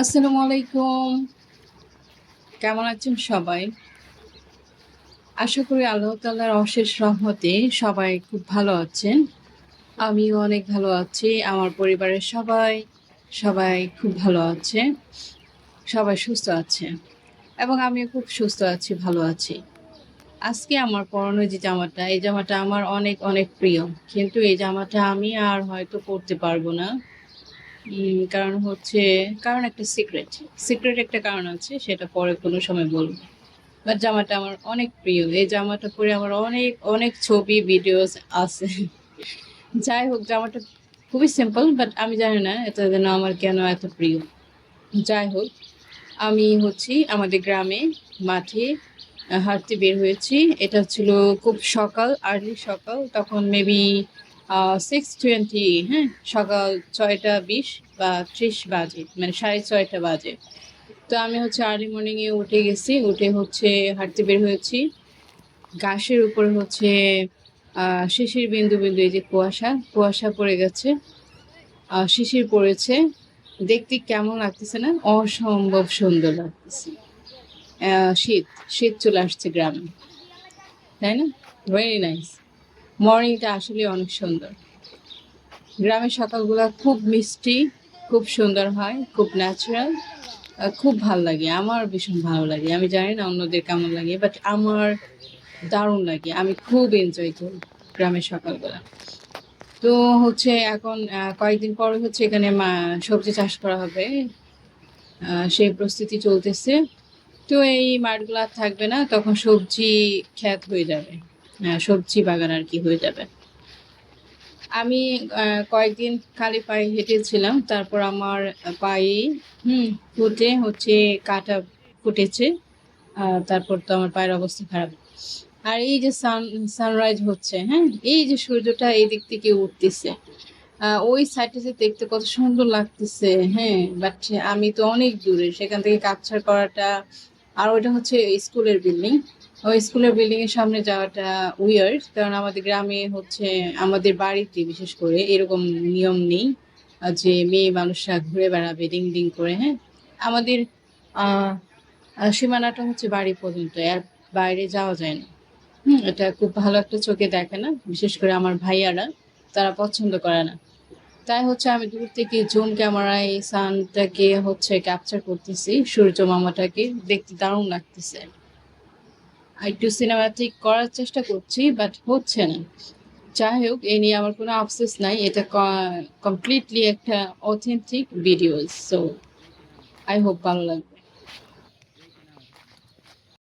আসসালামু আলাইকুম। কেমন আছেন সবাই? আশা করি আল্লাহ তাল্লাহর অশেষ রহমতে সবাই খুব ভালো আছেন। আমিও অনেক ভালো আছি, আমার পরিবারের সবাই সবাই খুব ভালো আছে, সবাই সুস্থ আছে এবং আমিও খুব সুস্থ আছি, ভালো আছি। আজকে আমার পরনো যে জামাটা, এই জামাটা আমার অনেক অনেক প্রিয়, কিন্তু এই জামাটা আমি আর হয়তো পরতে পারব না। কারণ হচ্ছে, কারণ একটা সিক্রেট সিক্রেট একটা কারণ আছে, সেটা পরে কোনো সময় বলব। বাট জামাটা আমার অনেক প্রিয়, এই জামাটা পরে আমার অনেক অনেক ছবি ভিডিওস আছে। যাই হোক, জামাটা খুবই সিম্পল বাট আমি জানি না এটা যেন আমার কেন এত প্রিয়। যাই হোক, আমি হচ্ছি আমাদের গ্রামে, মাঠে, হাঁটতে বের হয়েছি। এটা ছিল খুব সকাল আর্লি সকাল, তখন মেবি সিক্স টোয়েন্টি হ্যাঁ সকাল ছয়টা বিশ বা ত্রিশ বাজে মানে সাড়ে ছয়টা বাজে। তো আমি হচ্ছে আর্লি মর্নিংয়ে উঠে গেছি, উঠে হচ্ছে হাঁটতে বের হয়েছি। ঘাসের উপরে হচ্ছে শিশির বিন্দু বিন্দু এই যে কুয়াশা কুয়াশা পড়ে গেছে। শিশির পড়েছে। দেখতে কেমন লাগতেছে না? অসম্ভব সুন্দর লাগতেছে। শীত শীত চলে আসছে গ্রামে। তাই না? ভেরি নাইস মর্নিংটা আসলে অনেক সুন্দর। গ্রামের সকালগুলো খুব মিষ্টি, খুব সুন্দর হয়, খুব ন্যাচারাল খুব ভালো লাগে। আমার ভীষণ ভালো লাগে। আমি জানি না অন্যদের কেমন লাগে বাট আমার দারুণ লাগে। আমি খুব এনজয় করি গ্রামের সকালবেলা তো হচ্ছে এখন কয়েকদিন পরে হচ্ছে এখানে সবজি চাষ করা হবে। সেই প্রস্তুতি চলতেছে। তো এই মাঠগুলো থাকবে না, তখন সবজি ক্ষেত হয়ে যাবে। সবজি বাগান আর কি হয়ে যাবে। আমি কয়েকদিন খালি পায়ে হেঁটেছিলাম, তারপর আমার পায়ে, হুম, ফুটে হচ্ছে কাটা ফুটেছে তারপর তো আমার পায়ের অবস্থা খারাপ। আর এই যে সান, সানরাইজ হচ্ছে হ্যাঁ এই যে সূর্যটা এই দিক থেকে উঠতেছে ওই সাইডটাতে দেখতে কত সুন্দর লাগতেছে হ্যাঁ বাট আমি তো অনেক দূরে, সেখান থেকে ক্যাপচার করাটা আর ওইটা হচ্ছে স্কুলের বিল্ডিং ওই স্কুলের বিল্ডিং এর সামনে যাওয়াটা উইয়ার্ড কারণ আমাদের গ্রামে হচ্ছে আমাদের বাড়িতে বিশেষ করে এরকম নিয়ম নেই যে মেয়ে মানুষরা ঘুরে বেড়াবে ডিং ডিং করে হ্যাঁ? আমাদের সীমানাটা হচ্ছে বাড়ি পর্যন্ত, আর বাইরে যাওয়া যায় না। হুম, এটা খুব ভালো একটা চোখে দেখে না, বিশেষ করে আমার ভাইয়ারা, তারা পছন্দ করে না। তাই হচ্ছে আমি দূর থেকে জুম ক্যামেরায় সানটাকে হচ্ছে ক্যাপচার করতেছি। সূর্য মামাটাকে দেখতে দারুণ লাগতেছে। একটু সিনেমাটিক করার চেষ্টা করছি বাট হচ্ছে না। যাই হোক, এ নিয়ে আমার কোনো আফসোস নাই। এটা কমপ্লিটলি একটা authentic video so I hope ভালো লাগবে।